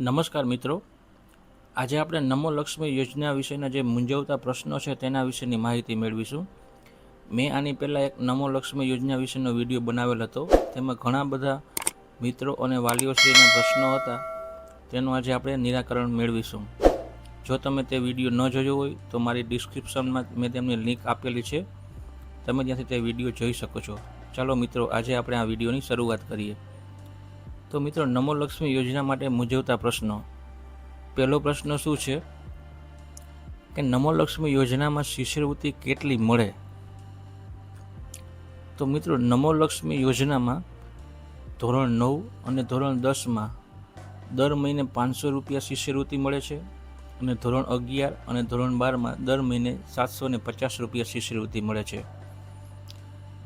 નમસ્કાર મિત્રો. આજે આપણે નમો લક્ષ્મી યોજના વિશેના જે મૂંઝવતા પ્રશ્નો છે તેના વિશેની માહિતી મેળવીશું. મેં આની પહેલાં એક નમો લક્ષ્મી યોજના વિશેનો વીડિયો બનાવેલ હતો. તેમાં ઘણા બધા મિત્રો અને વાલીઓશ્રીના પ્રશ્નો હતા. તેનું આજે આપણે નિરાકરણ મેળવીશું. જો તમે તે વીડિયો ન જોયો હોય તો મારી ડિસ્ક્રિપ્શનમાં મેં તેમની લિંક આપેલી છે. તમે ત્યાંથી તે વીડિયો જોઈ શકો છો. ચાલો મિત્રો, આજે આપણે આ વિડીયોની શરૂઆત કરીએ. તો મિત્રો નમો લક્ષ્મી યોજના માટે મૂંઝવતા પ્રશ્નો. પહેલો પ્રશ્ન શું છે? કે નમો લક્ષ્મી યોજનામાં શિષ્યવૃત્તિ કેટલી મળે? તો મિત્રો નમો લક્ષ્મી યોજનામાં ધોરણ નવ અને ધોરણ દસમાં દર મહિને પાંચસો રૂપિયા શિષ્યવૃત્તિ મળે છે અને ધોરણ અગિયાર અને ધોરણ બારમાં દર મહિને સાતસો ને પચાસ રૂપિયા શિષ્યવૃત્તિ મળે છે.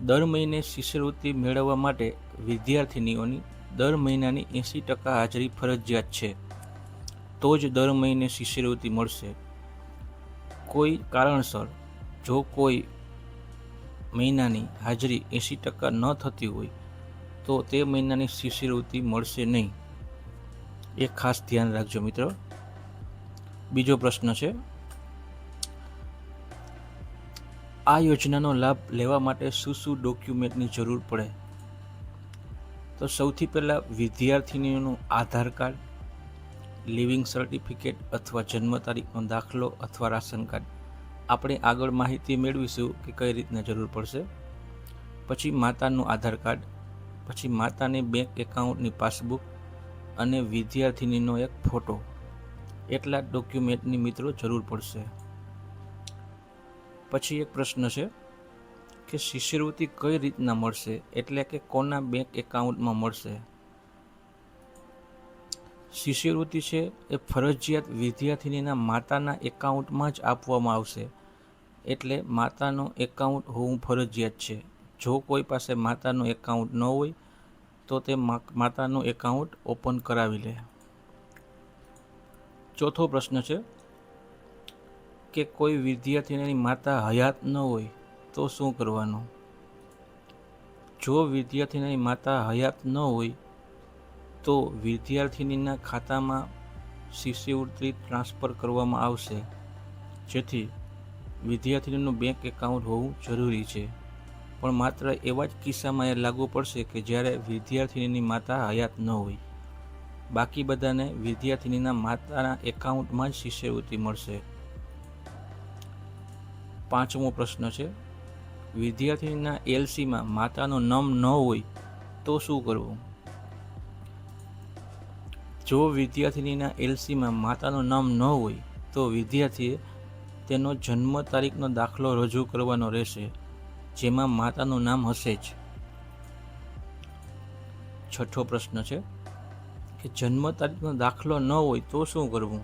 દર મહિને શિષ્યવૃત્તિ મેળવવા માટે વિદ્યાર્થિનીઓની દર મહિનાની એંસી ટકા હાજરી ફરજિયાત છે. તો જ દર મહિને શિષ્યવૃત્તિ મળશે. કોઈ કારણસર જો કોઈ મહિનાની હાજરી એંસી ટકા ન થતી હોય, તો તે મહિનાની શિષ્યવૃત્તિ મળશે નહીં. એ ખાસ ધ્યાન રાખજો મિત્રો. બીજો પ્રશ્ન છે, આ યોજનાનો લાભ લેવા માટે શું શું ડોક્યુમેન્ટની જરૂર પડે? તો સૌથી પહેલાં વિદ્યાર્થિનીઓનું આધાર કાર્ડ, લિવિંગ સર્ટિફિકેટ અથવા જન્મ તારીખનો દાખલો અથવા રાશન કાર્ડ. આપણે આગળ માહિતી મેળવીશું કે કઈ રીતના જરૂર પડશે. પછી માતાનું આધાર કાર્ડ, પછી માતાની બેંક એકાઉન્ટની પાસબુક અને વિદ્યાર્થિનીનો એક ફોટો એટલા ડોક્યુમેન્ટની મિત્રો જરૂર પડશે. પછી એક પ્રશ્ન છે કે શિષ્યવૃત્તિ કઈ રીતના મળશે? એટલે કે કોના બેંક એકાઉન્ટમાં મળશે? શિષ્યવૃત્તિ છે એ ફરજિયાત વિદ્યાર્થીનીના માતાના એકાઉન્ટમાં જ આપવામાં આવશે. એટલે માતાનો એકાઉન્ટ હોવું ફરજિયાત છે. જો કોઈ પાસે માતાનું એકાઉન્ટ ન હોય, તો તે માતાનું એકાઉન્ટ ઓપન કરાવી લે. ચોથો પ્રશ્ન છે કે કોઈ વિદ્યાર્થીની માતા હયાત ન હોય તો શું કરવાનું? જો વિદ્યાર્થીની માતા હયાત ન હોય, તો વિદ્યાર્થિનીના ખાતામાં શિષ્યવૃત્તિ ટ્રાન્સફર કરવામાં આવશે. જેથી વિદ્યાર્થીનીનું બેંક એકાઉન્ટ હોવું જરૂરી છે. પણ માત્ર એવા જ કિસ્સામાં એ લાગુ પડશે કે જ્યારે વિદ્યાર્થિનીની માતા હયાત ન હોય. બાકી બધાને વિદ્યાર્થિનીના માતાના એકાઉન્ટમાં જ શિષ્યવૃત્તિ મળશે. પાંચમો પ્રશ્ન છે વિદ્યાર્થીના એલસીમાં માતાનો નામ ન હોય તો શું કરવું? જો વિદ્યાર્થીનીના એલસીમાં માતાનું નામ ન હોય તો વિદ્યાર્થીએ તેનો જન્મ તારીખનો દાખલો રજૂ કરવાનો રહેશે, જેમાં માતાનું નામ હશે જ. છઠ્ઠો પ્રશ્ન છે કે જન્મ તારીખનો દાખલો ન હોય તો શું કરવું?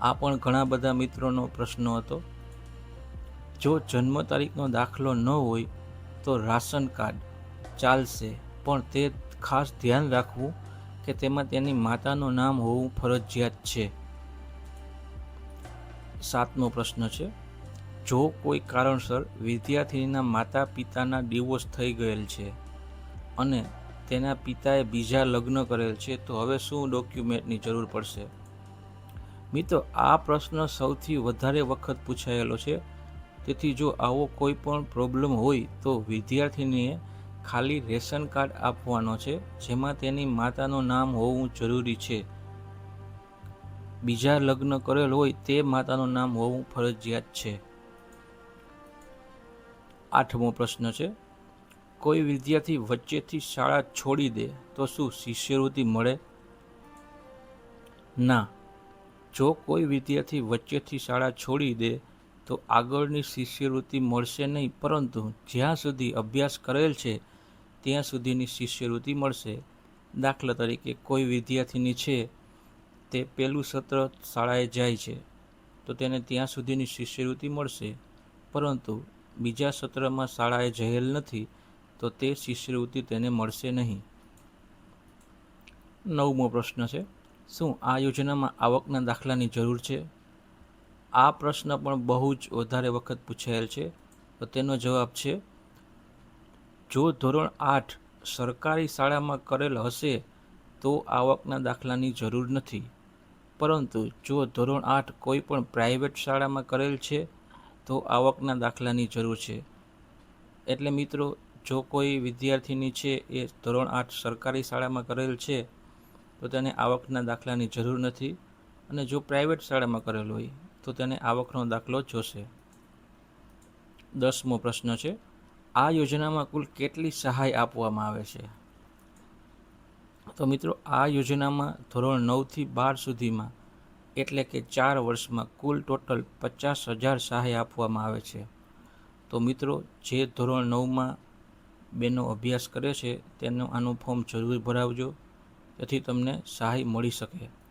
આ પણ ઘણા બધા મિત્રોનો પ્રશ્ન હતો. જો જન્મ તારીખનો દાખલો ન હોય તો રાશન કાર્ડ ચાલશે. પણ તે ખાસ ધ્યાન રાખવું કે તેમાં તેની માતાનું નામ હોવું ફરજિયાત છે. સાતમો પ્રશ્ન છે, જો કોઈ કારણસર વિદ્યાર્થીના માતા પિતાના ડિવોર્સ થઈ ગયેલ છે અને તેના પિતાએ બીજા લગ્ન કરેલ છે, તો હવે શું ડોક્યુમેન્ટની જરૂર પડશે? મિત્રો, આ પ્રશ્ન સૌથી વધારે વખત પૂછાયેલો છે તેથી જો આવો કોઈ પણ પ્રોબ્લેમ હોય તો વિદ્યાર્થીનીએ ખાલી રેશન કાર્ડ આપવાનો છે, જેમાં તેની માતાનું નામ હોવું જરૂરી છે. બીજા લગ્ન કરેલ હોય તે માતાનું નામ હોવું ફરજિયાત છે. આઠમો પ્રશ્ન છે, કોઈ વિદ્યાર્થી વચ્ચેથી શાળા છોડી દે તો શું શિષ્યવૃત્તિ મળે? ના. જો કોઈ વિદ્યાર્થી વચ્ચેથી શાળા છોડી દે તો આગળની શિષ્યવૃત્તિ મળશે નહીં, પરંતુ જ્યાં સુધી અભ્યાસ કરેલ છે, ત્યાં સુધીની શિષ્યવૃત્તિ મળશે. દાખલા તરીકે, કોઈ વિદ્યાર્થીની છે, તે પહેલું સત્ર શાળાએ જાય છે, તો તેને ત્યાં સુધીની શિષ્યવૃત્તિ મળશે. પરંતુ બીજા સત્રમાં શાળાએ જયેલ નથી, તો તે શિષ્યવૃત્તિ તેને મળશે નહીં. નવમો પ્રશ્ન છે, શું આ યોજનામાં આવકના દાખલાની જરૂર છે? આ પ્રશ્ન પણ બહુ જ વધારે વખત પૂછાયેલ છે. તો તેનો જવાબ છે, જો ધોરણ આઠ સરકારી શાળામાં કરેલ હશે તો આવકના દાખલાની જરૂર નથી. પરંતુ જો ધોરણ આઠ કોઈ પણ પ્રાઇવેટ શાળામાં કરેલ છે તો આવકના દાખલાની જરૂર છે. એટલે મિત્રો, જો કોઈ વિદ્યાર્થીની છે એ ધોરણ આઠ સરકારી શાળામાં કરેલ છે તો તેને આવકના દાખલાની જરૂર નથી. અને જો પ્રાઇવેટ શાળામાં કરેલ હોય તો તેને આવકનો દાખલો જોશે. દસમો પ્રશ્ન છે, આ યોજનામાં કુલ કેટલી સહાય આપવામાં આવે છે? તો મિત્રો, આ યોજનામાં ધોરણ નવથી બાર સુધીમાં એટલે કે ચાર વર્ષમાં કુલ ટોટલ પચાસ હજાર સહાય આપવામાં આવે છે. તો મિત્રો, જે ધોરણ નવમાં બેનો અભ્યાસ કરે છે, તેનું આનું ફોર્મ જરૂર ભરાવજો તેથી તમને સહાય મળી શકે.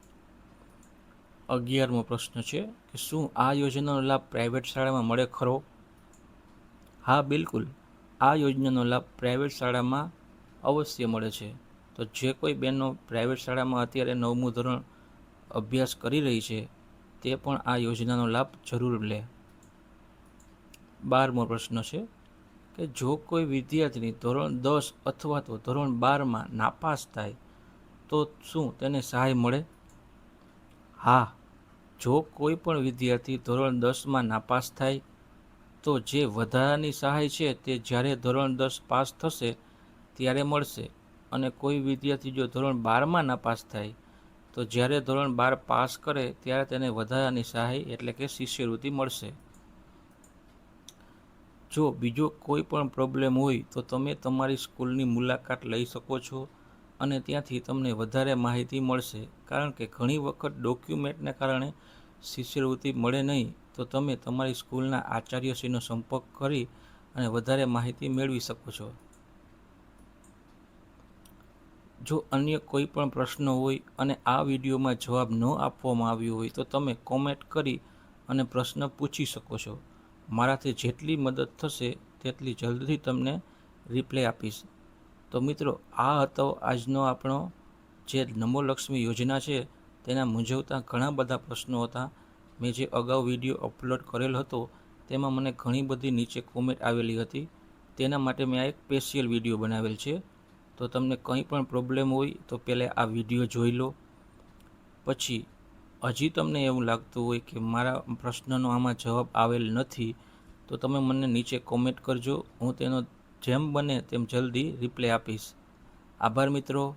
અગિયારમો પ્રશ્ન છે કે શું આ યોજનાનો લાભ પ્રાઇવેટ શાળામાં મળે ખરો? હા, બિલકુલ. આ યોજનાનો લાભ પ્રાઇવેટ શાળામાં અવશ્ય મળે છે. તો જે કોઈ બહેનો પ્રાઇવેટ શાળામાં અત્યારે નવમું ધોરણ અભ્યાસ કરી રહી છે, તે પણ આ યોજનાનો લાભ જરૂર લે. બારમો પ્રશ્ન છે કે જો કોઈ વિદ્યાર્થીની ધોરણ દસ અથવા તો ધોરણ બારમાં નાપાસ થાય, તો શું તેને સહાય મળે? હા જો કોઈ પણ વિદ્યાર્થી ધોરણ દસમાં નાપાસ થાય, તો જે વધારાની સહાય છે તે જ્યારે ધોરણ દસ પાસ થશે, ત્યારે મળશે. અને કોઈ વિદ્યાર્થી જો ધોરણ બારમાં નાપાસ થાય, તો જ્યારે ધોરણ બાર પાસ કરે, ત્યારે તેને વધારાની સહાય એટલે કે શિષ્યવૃત્તિ મળશે. જો બીજો કોઈ પણ પ્રોબ્લેમ હોય, તો તમે તમારી સ્કૂલની મુલાકાત લઈ શકો છો. અને ત્યાંથી તમને વધારે માહિતી મળશે, કારણ કે ઘણી વખત ડોક્યુમેન્ટને કારણે શિષ્યવૃત્તિ મળે નહીં, તો તમે તમારી સ્કૂલના આચાર્યશ્રીનો સંપર્ક કરી અને વધારે માહિતી મેળવી શકો છો. જો અન્ય કોઈ પણ પ્રશ્ન હોય અને આ વિડીયોમાં જવાબ ન આપવામાં આવ્યો હોય, તો તમે કોમેન્ટ કરી અને પ્રશ્ન પૂછી શકો છો. મારાથી જેટલી મદદ થશે, તેટલી જલ્દીથી તમને રિપ્લે આપીશ. તો મિત્રો, આ હતો આજનો આપણો જે નમોલક્ષ્મી યોજના છે, તેના મૂંઝવતા ઘણા બધા પ્રશ્નો હતા. મેં જે અગાઉ વીડિયો અપલોડ કરેલ હતો, તેમાં મને ઘણી બધી નીચે કોમેન્ટ આવેલી હતી. તેના માટે મેં આ એક સ્પેશિયલ વીડિયો બનાવેલ છે. તો તમને કંઈ પણ પ્રોબ્લેમ હોય, તો પહેલાં આ વીડિયો જોઈ લો. પછી, હજી તમને એવું લાગતું હોય કે મારા પ્રશ્નનો આમાં જવાબ આવેલ નથી, તો તમે મને નીચે કોમેન્ટ કરજો. હું તેનો જેમ બને તેમ જલ્દી રિપ્લે આપીશ. આભાર મિત્રો.